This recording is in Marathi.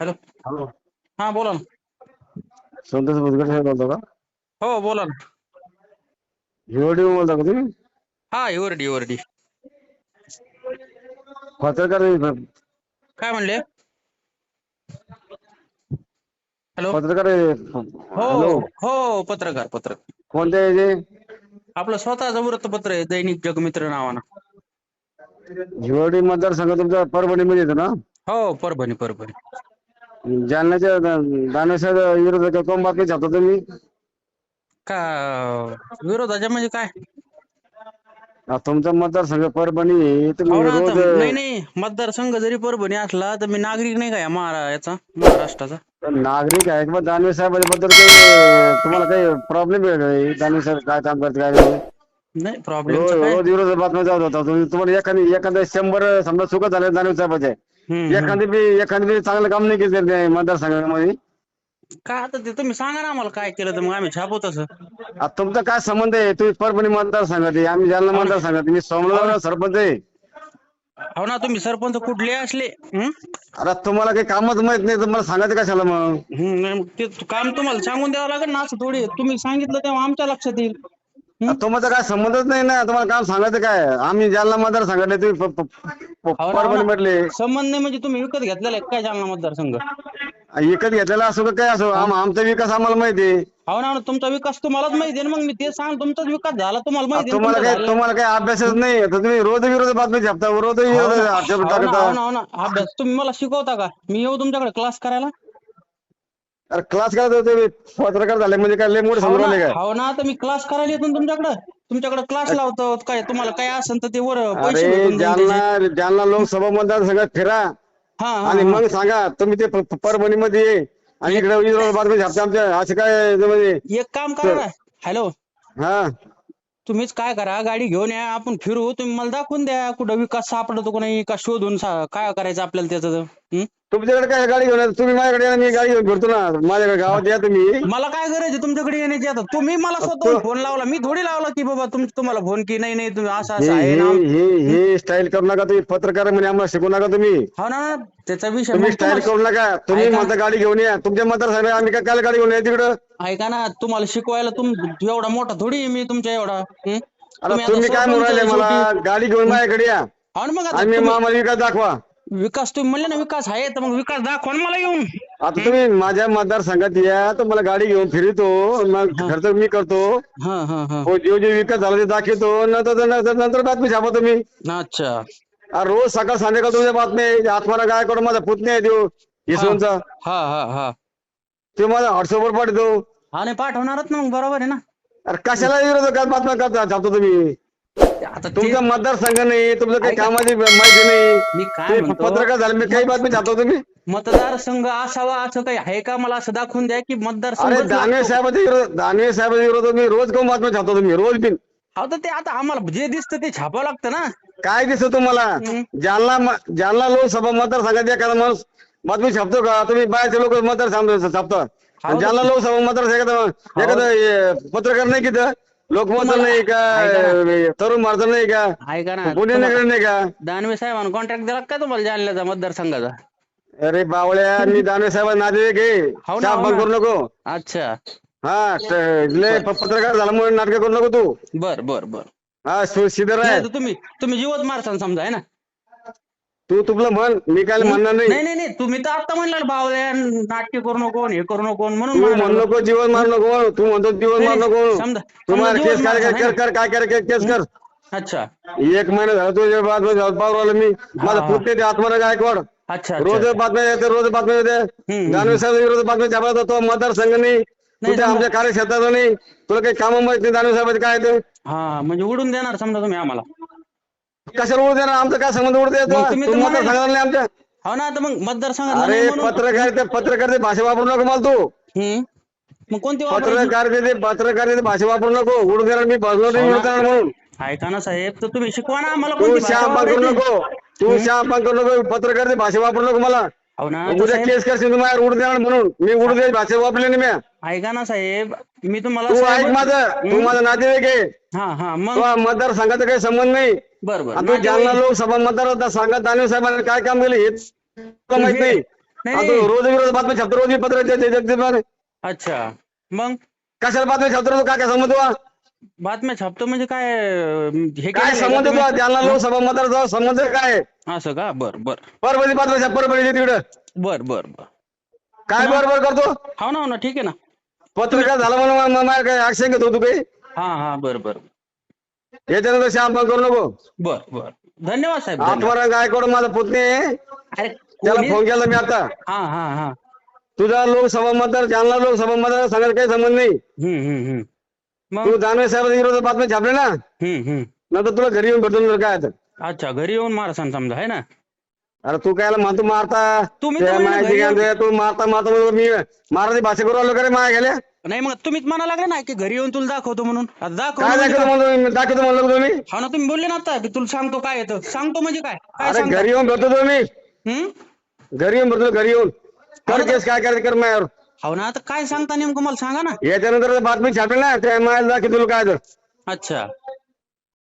हॅलो. हॅलो. हा बोला ना. संतोष भुजबळ साहेब बोलतो का? हो बोला ना. हिवडी बोलता का तुम्ही? हा हिवरडी हिवरडी. पत्रकार आहे, काय म्हणले? हॅलो. पत्रकार आहे. हो हॅलो. हो पत्रकार पत्रकार. कोणत्या याचे आपलं स्वतःचं वृत्तपत्र आहे दैनिक जगमित्र नावानं. हिवडी मतदारसंघ तुमचा परभणीमध्ये येतो ना? हो परभणी परभणी. जालन्याच्या दा- दानवेश्वर विरोधात कोण बातमी छापता तुम्ही का विरोधाच्या म्हणजे काय आ, तुमचा मतदारसंघ परभणी. हो ना आता नाही नाही मतदारसंघ जरी परभणी असला तर मी नागरिक नाही का या महारा याचा महाराष्ट्राचा नागरिक आहे किंवा दानवे साहेबांबद्दल काही तुम्हाला काही प्रॉब्लेम आहे का? दानवे साहेब काय काम करते काय नाही? नाही रोज विरोध बातम्या जात होता तुम्ही तुम्हाला एखादी एखाद्या शंभर समजा चुकत झाले दानवे साहेबाचे. एखादी बी एखादी बी चांगलं काम नाही केलं त्या मतदारसंघामध्ये. काय आता ते तुम्ही सांगा ना आम्हाला काय केलं तर मग आम्ही छापू तसं. आता तुमचा काय संबंध आहे? तुम्ही परभणी मतदारसंघात आहे आम्ही जालना मतदारसंघात आहे. मी सोमनाथ सरपंच आहे. हो ना तुम्ही सरपंच कुठले असले? हं? आता तुम्हाला काही कामच माहीत नाही तर मला सांगायचं कशाला मग? हं, नाही मग ते काम तुम्हाला सांगून द्यावं लागेल ना असं थोडी. तुम्ही सांगितलं तेव्हा आमच्या लक्षात येईल. तुमचा काय संबंधच नाही ना. तुम्हाला काम सांगायचं काय? आम्ही जालना मतदारसंघात आहे, तुम्ही प- प- प- ना, परभणी ना. म्हटले संबंध नाही म्हणजे तुम्ही विकत घेतलेला आहे काय जालना मतदारसंघ? विकत घेतलेला असो का काय असो आम- आमचा विकास आम्हाला माहिती आहे. हो ना तुमचा विकास तुम्हालाच माहिती आहे ना. मग मी ते सांग तुमचाच विकास झाला तुम्हाला माहिती आहे ना तुम्हाला तुमचा काय. तुम्हाला काही अभ्यासच नाही. तर तुम्ही रोज विरोध बातमी छापता रोज हो विरोध ना, आक्षेप हो ना, हो टाकता ना, हो ना. अभ्यास तुम्ही मला शिकवता का? मी येऊ तुमच्याकडे क्लास करायला? अरे क्लास तुम्ही पत्रकार झाले म्हणजे काय लय मोठे हो ना काय? हो ना तर मी क्लास करायला येतो ना तुमच्याकडे? तुमच्याकडे क्लास लावतो. काय तुम्हाला काय असेल तर ते वर पैसे अरे भेटून जाईल त्याचे. जालना जालना लोकसभा मतदारसंघात फिरा. हा हा, आणि हा. मग सांगा तुम्ही ते प- परभणीमध्ये ये. आणि इकडे बातमी छापता आमच्या. असं काय ते म्हणजे एक काम करा ना. हॅलो. हा. तुम्हीच काय करा गाडी घेऊन या. आपण फिरू. तुम्ही मला दाखवून द्या कुठं विकास सापडतो का नाही का शोधून सा- काय करायचं आपल्याला त्याचं? हं? तुमच्याकडे काय गाडी घेऊन? तुम्ही माझ्याकडे या ना, मी गाडी घेऊन फिरतो ना. माझ्याकडे गावात या तुम्ही. मला काय गरज आहे? तुमच्याकडे येण्याची आता. तुम्ही मला स्वतःहून फोन लावला. मी थोडी लावला की बाबा तुम तुम्हाला फोन की नाही नाही तुम्ही असं हे असं आहे हे ना हे हे स्टाईल करू नका तुम्ही. पत्रकार म्हणजे आम्हाला शिकू नका तुम्ही. हो ना त्याचा विषय तुम्ही मग स्टाईल करू नका. तुम्ही ऐका. म्हणता गाडी घेऊन या. तुमच्या मतदारसंघात आम्ही काय काय गाडी घेऊन या तिकडं? ऐका ना तुम्हाला शिकवायला तुम एवढा मोठा थोडी आहे मी तुमच्या एवढा. हं? आता आता तुम्ही काय म्हणून सरपंच राहिले मला? शेवटी. गाडी घेऊन माझ्याकडे या. हो ना मग आता आणि तुम्ही- आम्हाला विकास दाखवा. विकास तुम्ही म्हणले ना विकास आहे तर मग विकास दाखवा ना मला येऊन. आता तुम्ही माझ्या मतदारसंघात या तर मला गाडी घेऊन फिरतो मग खर्च मी करतो. हा हा हा. हो, जो जे विकास झाला ते दाखवतो नंतर नंतर नंतर बातमी छापा तुम्ही. अच्छा. रोज सकाळ संध्याकाळ तुमच्या बातम्या आत्माला काय करू माझा पुतण्या आहे देऊ यशवंतचा हा. हा हा ते माझा व्हॉट्सअपवर पाठवतो. हा नाही पाठवणारच ना मग बरोबर आहे ना. अरे कशाला विरोधकात बातम्या करता छापतो तुम्ही? आता ते- तुमचा मतदारसंघ नाही तुमचं काही ऐका. कामाची माहिती मी नाही काय ते म्हणतो? पत्रकार झाले मी काही बातमी छापतो तुम्ही. मतदारसंघ असावा असं काही आहे का? मला असं दाखवून द्या की मतदारसंघ अरे दानवे साहेबाच्या विरोध दानवे साहेबाच्या विरोधात मी रोज कोण बातम्या छापतो तुम्ही? रोज बिन. हो तर ते आता आम्हाला जे दिसतं ते छापावं लागतं ना. काय दिसतं तुम्हाला? हम्म. जालना म- जालना लोकसभा मतदारसंघात एखादा माणूस बातमी छापतो का? तुम्ही बाहेरचे लोक मतदार छापता. हो. जालना लोकसभा मतदारसंघात एखादा हे, पत्रकार नाही किती लोकमत नाही का? तरुण भारत नाही का? ऐका ना. पुणे नगर नाही का? दानवे साहेबांना कॉन्ट्रॅक्ट दिला का तुम्हाला जालन्याचा मतदारसंघाचा? अरे बावळ्या मी दानवे साहेब नातेवाईक आहे हो ना, हो बंद ना. करू नको. अच्छा. हा त- लय प- पत्रकार झाला म्हणून नाटक करू नको तू. बर बर बर. हा सु- सिद्धर आहे तर तुम्ही तुम्ही जीवत मारसान समजा आहे ना? तू तुला म्हण मी काय म्हणणार नाही. नाही नाही नाही तुम्ही तर आता म्हणला बावल्या नाट्य करू नको हे करू नको म्हणून तू म्हणाला. म्हण नको जीवन मार नको तू म्हणतो जीवन मार नाही, नको समजा- केस जीवन काय मार कर कर काय कर के- केस कर. अच्छा. एक महिना झाला तुझ्या बातम्या पावर आलो मी. माझा हा. पुतणे ते आत्माला गायकवाड अच्छा रोज अच्छा. बातम्या येते रोज बातम्या येते. हम्म. दानवे साहेब विरोध बातम्या छापत होतो मतदारसंघ नाही. तुझ्या समजा- आमच्या कार्यक्षेत्रात नाही. तुला काही कामं माहीत नाही दानवे साहेबांचे काय ते? हा म्हणजे उडून देणार समजा तुम्ही आम्हाला. कशाला उडू देणार? आमचा काय संबंध उडू देतो? मग तुम्ही तू तर म्हणाले- मतदारसंघात नाही आमच्या. हो ना आता मग मतदारसंघात अरे नाही म्हणून पत्रकारिता पत्रकारिता भाषा वापरू नको मला तू. मग कोणती वापरायची? पत्रकारिता पत्रकारिता भाषा वापरू नको. उडू देणार मी बसलो नाही हो ना. विरोध करणार म्हणून. ऐका ना साहेब तर तुम्ही शिकवा ना आम्हाला तू कोणती भाषा श्याम करू वापरायची? नको. तू श्याम करू नको. पत्रकारिता भाषा वापरू नको मला. हो ना तर उद्या साहेब, केस करशील तुम्हाला उडू देणार म्हणून. मी उडू दे भाषा वापरली नाही मी. ऐका ना साहेब मी तुम्हाला तू साहेब- ऐक माझं तू माझा नातेवाईक आहे. हा हा मग तुला मतदारसंघाचा काही संबंध नाही. बर बर. आता जालना लोकसभा मतदार संघात दानवे साहेबांनी काय काम केलं हेच तुला माहीत नाही. रोज विरोध बातमी छापतो रोज पत्र अच्छा. मग? कशाला बातमी छापतो काय काय संबंध तुला? बातम्या छापतो म्हणजे काय अं, हे काय केलेलं आहे का संबंध? तुला? जालना लोकसभा मतदार संबंध काय? आहे? असं का? बर बर. परभणी बातमी छाप परभणी तिकडं. बर बर बर. काय बरोबर करतो? हो ना हो ना ठीक आहे ना. पत्रकार झाला म्हणून मा- मा- माझ्या काय ऍक्शन घेतो तू काही? हा हा बर बर. याच्यानंतर श्याम पण करू नको. बर बर. धन्यवाद साहेब धन्यवाद. आत्माराम गायकवाड माझा पुतणी आहे. अरे त्याला कोणी- फोन केला मी आता. हा हा हा. तुझा लोकसभा मतदार जालना लोकसभा मतदार सांगायला काही संबंध नाही. हम्म हम्म हम्म. मग? तू दानवे साहेबांच्या विरोधात बातम्या छापले ना? हम्म हम्म. नंतर तुला घरी येऊन भेटून काय आता. अच्छा घरी येऊन मारसान समजा आहे ना? अरे तू कायला म्हणतो मारता? तुम्ही म्हणले माहिती घरी काय ते मारता मारता म्हणून मी मराठी भाषा करू आलो का रे माया गेल्या नाही मग तुम्हीच म्हणा लागले ना की घरी येऊन तुला दाखवतो म्हणून. आता दाखव काय म्हणजे दाखवतो काय? म्हणलो दाखवतो म्हणलो का तुम्ही? हो ना तुम्ही बोलले ना आता की तुला सांगतो काय येतं. सांगतो म्हणजे काय? काय अरे सांगता? घरी येऊन भेटतो तुम्ही. हम्म? घरी येऊन भेटतो घरी येऊन. कर केस काय करायचं कर मायावर. हो ना आता काय सांगता नेमकं मला सांगा ना. याच्यानंतर बातमी छापली ना त्या मायाला दाखव तुला काय तर. अच्छा.